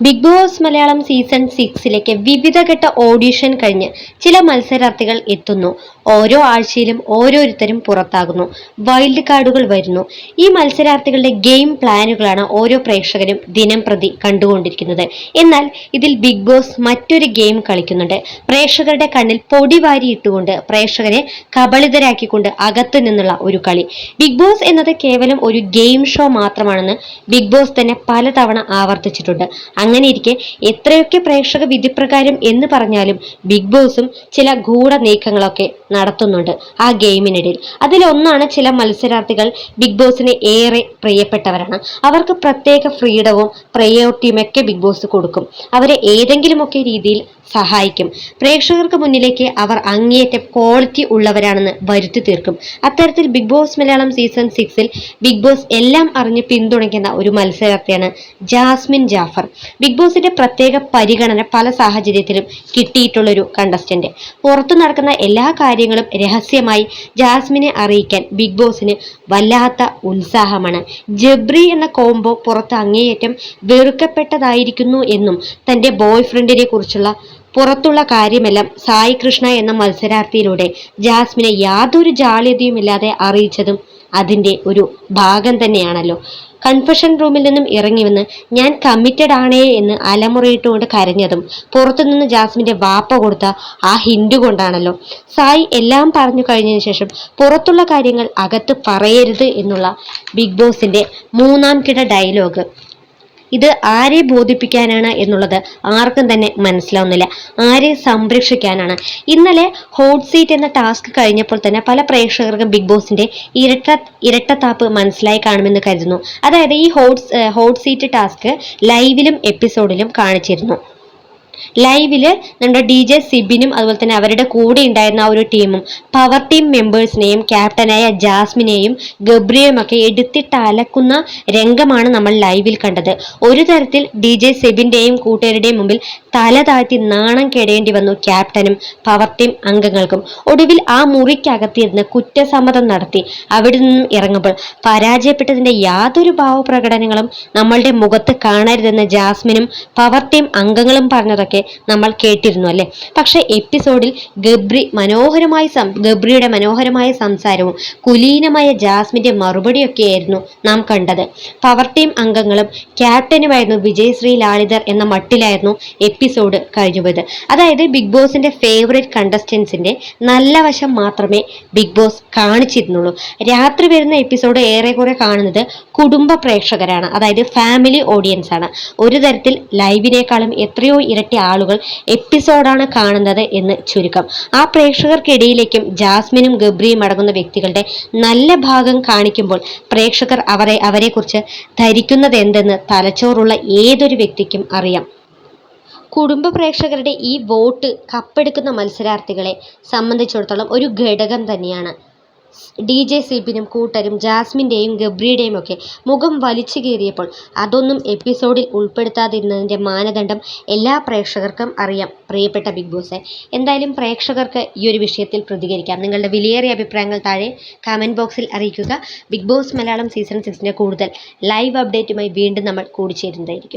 Big Boss Malayalam season സിക്സിലേക്ക് വിവിധഘട്ട audition കഴിഞ്ഞ് ചില മത്സരാർത്ഥികൾ എത്തുന്നു. ഓരോ ആഴ്ചയിലും ഓരോരുത്തരും പുറത്താകുന്നു. വൈൽഡ് കാർഡുകൾ വരുന്നു. ഈ മത്സരാർത്ഥികളുടെ ഗെയിം പ്ലാനുകളാണ് ഓരോ പ്രേക്ഷകരും ദിനം പ്രതി കണ്ടുകൊണ്ടിരിക്കുന്നത്. എന്നാൽ ഇതിൽ ബിഗ് ബോസ് മറ്റൊരു ഗെയിം കളിക്കുന്നുണ്ട്. പ്രേക്ഷകരുടെ കണ്ണിൽ പൊടി വാരിയിട്ടുകൊണ്ട് പ്രേക്ഷകരെ കബളിതരാക്കിക്കൊണ്ട് അകത്തു നിന്നുള്ള ഒരു കളി. ബിഗ് ബോസ് എന്നത് കേവലം ഒരു ഗെയിം ഷോ മാത്രമാണെന്ന് ബിഗ് ബോസ് തന്നെ പലതവണ ആവർത്തിച്ചിട്ടുണ്ട്. അങ്ങനെ ഇരിക്കെ എത്രയൊക്കെ പ്രേക്ഷക വിധിപ്രകാരം എന്ന് പറഞ്ഞാലും ബിഗ് ബോസും ചില ഗൂഢ നീക്കങ്ങളൊക്കെ നടത്തുന്നുണ്ട് ആ ഗെയിമിനിടയിൽ. അതിലൊന്നാണ് ചില മത്സരാർത്ഥികൾ ബിഗ് ബോസിനെ ഏറെ പ്രിയപ്പെട്ടവരാണ്. അവർക്ക് പ്രത്യേക ഫ്രീഡവും പ്രയോറിറ്റിയും ഒക്കെ ബിഗ് ബോസ് കൊടുക്കും. അവരെ ഏതെങ്കിലുമൊക്കെ രീതിയിൽ സഹായിക്കും. പ്രേക്ഷകർക്ക് മുന്നിലേക്ക് അവർ അങ്ങേയറ്റം ക്വാളിറ്റി ഉള്ളവരാണെന്ന് വരുത്തി തീർക്കും. അത്തരത്തിൽ ബിഗ് ബോസ് മലയാളം സീസൺ സിക്സിൽ ബിഗ് ബോസ് എല്ലാം അറിഞ്ഞ് പിന്തുണയ്ക്കുന്ന ഒരു മത്സരാർത്ഥിയാണ് ജാസ്മിൻ ജാഫർ. ബിഗ് ബോസിന്റെ പ്രത്യേക പരിഗണന പല സാഹചര്യത്തിലും കിട്ടിയിട്ടുള്ളൊരു കണ്ടസ്റ്റന്റ് പുറത്തു നടക്കുന്ന എല്ലാ കാര്യങ്ങളും രഹസ്യമായി ജാസ്മിനെ അറിയിക്കാൻ ബിഗ് ബോസിന് വല്ലാത്ത ഉത്സാഹമാണ്. ജബ്രി എന്ന കോംബോ പുറത്ത് അങ്ങേയറ്റം വെറുക്കപ്പെട്ടതായിരിക്കുന്നു എന്നും തന്റെ ബോയ് ഫ്രണ്ടിനെ കുറിച്ചുള്ള പുറത്തുള്ള കാര്യമെല്ലാം സായി കൃഷ്ണ എന്ന മത്സരാർത്ഥിയിലൂടെ ജാസ്മിനെ യാതൊരു ജാള്യതയുമില്ലാതെ അറിയിച്ചതും അതിന്റെ ഒരു ഭാഗം തന്നെയാണല്ലോ. കൺഫഷൻ റൂമിൽ നിന്നും ഇറങ്ങി വന്ന് ഞാൻ കമ്മിറ്റഡ് ആണേ എന്ന് അലമുറയിട്ടുകൊണ്ട് കരഞ്ഞതും പുറത്തുനിന്ന് ജാസ്മിന്റെ വാപ്പ കൊടുത്ത ആ ഹിൻഡു കൊണ്ടാണല്ലോ. സായി എല്ലാം പറഞ്ഞു കഴിഞ്ഞതിന് ശേഷം പുറത്തുള്ള കാര്യങ്ങൾ അകത്ത് പറയരുത് എന്നുള്ള ബിഗ് ബോസിന്റെ മൂന്നാം കിട ഡയലോഗ് ഇത് ആരെ ബോധിപ്പിക്കാനാണ് എന്നുള്ളത് ആർക്കും തന്നെ മനസ്സിലാവുന്നില്ല. ആരെ സംരക്ഷിക്കാനാണ്. ഇന്നലെ ഹോട്ട് സീറ്റ് എന്ന ടാസ്ക് കഴിഞ്ഞപ്പോൾ തന്നെ പല പ്രേക്ഷകർക്കും ബിഗ് ബോസിന്റെ ഇരട്ട ഇരട്ടത്താപ്പ് മനസ്സിലായി കാണുമെന്ന് കരുതുന്നു. അതായത് ഈ ഹോട്ട് ഹോട്ട് സീറ്റ് ടാസ്ക് ലൈവിലും എപ്പിസോഡിലും കാണിച്ചിരുന്നു. ലൈവിൽ നമ്മുടെ ഡി ജെ സിബിനും അതുപോലെ തന്നെ അവരുടെ കൂടെ ഉണ്ടായിരുന്ന ആ ഒരു ടീമും പവർ ടീം മെമ്പേഴ്സിനെയും ക്യാപ്റ്റനായ ജാസ്മിനെയും ഗബ്രിയെയും ഒക്കെ എടുത്തിട്ട് അലക്കുന്ന രംഗമാണ് നമ്മൾ ലൈവിൽ കണ്ടത്. ഒരു തരത്തിൽ ഡി ജെ സെബിന്റെയും കൂട്ടുകാരുടെയും മുമ്പിൽ തല താഴ്ത്തി നാണം കെടേണ്ടി വന്നു ക്യാപ്റ്റനും പവർ ടീം അംഗങ്ങൾക്കും. ഒടുവിൽ ആ മുറിക്കകത്തിരുന്ന് കുറ്റസമ്മതം നടത്തി അവിടെ നിന്നും ഇറങ്ങുമ്പോൾ പരാജയപ്പെട്ടതിന്റെ യാതൊരു ഭാവപ്രകടനങ്ങളും നമ്മളുടെ മുഖത്ത് കാണരുതെന്ന് ജാസ്മിനും പവർ ടീം അംഗങ്ങളും പറഞ്ഞതൊക്കെ നമ്മൾ കേട്ടിരുന്നു അല്ലെ? പക്ഷെ എപ്പിസോഡിൽ ഗബ്രി മനോഹരമായി ഗബ്രിയുടെ മനോഹരമായ സംസാരവും കുലീനമായ ജാസ്മിന്റെ മറുപടിയൊക്കെയായിരുന്നു നാം കണ്ടത്. പവർ ടീം അംഗങ്ങളും ക്യാപ്റ്റനുമായിരുന്നു വിജയശ്രീ ലാളിതർ എന്ന മട്ടിലായിരുന്നു എപ്പിസോഡ് കഴിഞ്ഞുപോയത്. അതായത് ബിഗ് ബോസിന്റെ ഫേവറേറ്റ് കണ്ടസ്റ്റൻസിന്റെ നല്ല വശം മാത്രമേ ബിഗ് ബോസ് കാണിച്ചിരുന്നുള്ളൂ. രാത്രി വരുന്ന എപ്പിസോഡ് ഏറെക്കുറെ കാണുന്നത് കുടുംബ പ്രേക്ഷകരാണ്. അതായത് ഫാമിലി ഓഡിയൻസ് ആണ്. ഒരു തരത്തിൽ ലൈവിനേക്കാളും എത്രയോ ഇരട്ടി ആളുകൾ എപ്പിസോഡാണ് കാണുന്നത് എന്ന് ചുരുക്കം. ആ പ്രേക്ഷകർക്കിടയിലേക്കും ജാസ്മിനും ഗബ്രിയും അടങ്ങുന്ന വ്യക്തികളുടെ നല്ല ഭാഗം കാണിക്കുമ്പോൾ പ്രേക്ഷകർ അവരെ അവരെക്കുറിച്ച് ധരിക്കുന്നത് എന്തെന്ന് തലച്ചോറുള്ള ഏതൊരു വ്യക്തിക്കും അറിയാം. കുടുംബ പ്രേക്ഷകരുടെ ഈ വോട്ട് കപ്പെടുക്കുന്ന മത്സരാർത്ഥികളെ സംബന്ധിച്ചിടത്തോളം ഒരു ഘടകം തന്നെയാണ്. ഡി ജെ സിബിനും കൂട്ടരും ജാസ്മിന്റെയും ഗബ്രിയുടെയും ഒക്കെ മുഖം വലിച്ചു കീറിയപ്പോൾ അതൊന്നും എപ്പിസോഡിൽ ഉൾപ്പെടുത്താതിരുന്നതിന്റെ മാനദണ്ഡം എല്ലാ പ്രേക്ഷകർക്കും അറിയാം. പ്രിയപ്പെട്ട ബിഗ് ബോസ് എന്തായാലും പ്രേക്ഷകർക്ക് ഈ ഒരു വിഷയത്തിൽ പ്രതികരിക്കാം. നിങ്ങളുടെ വിലയേറിയ അഭിപ്രായങ്ങൾ താഴെ കമന്റ് ബോക്സിൽ അറിയിക്കുക. ബിഗ് ബോസ് മലയാളം സീസൺ സിക്സിന്റെ കൂടുതൽ ലൈവ് അപ്ഡേറ്റുമായി വീണ്ടും നമ്മൾ കൂടിച്ചേരുന്നതായിരിക്കും.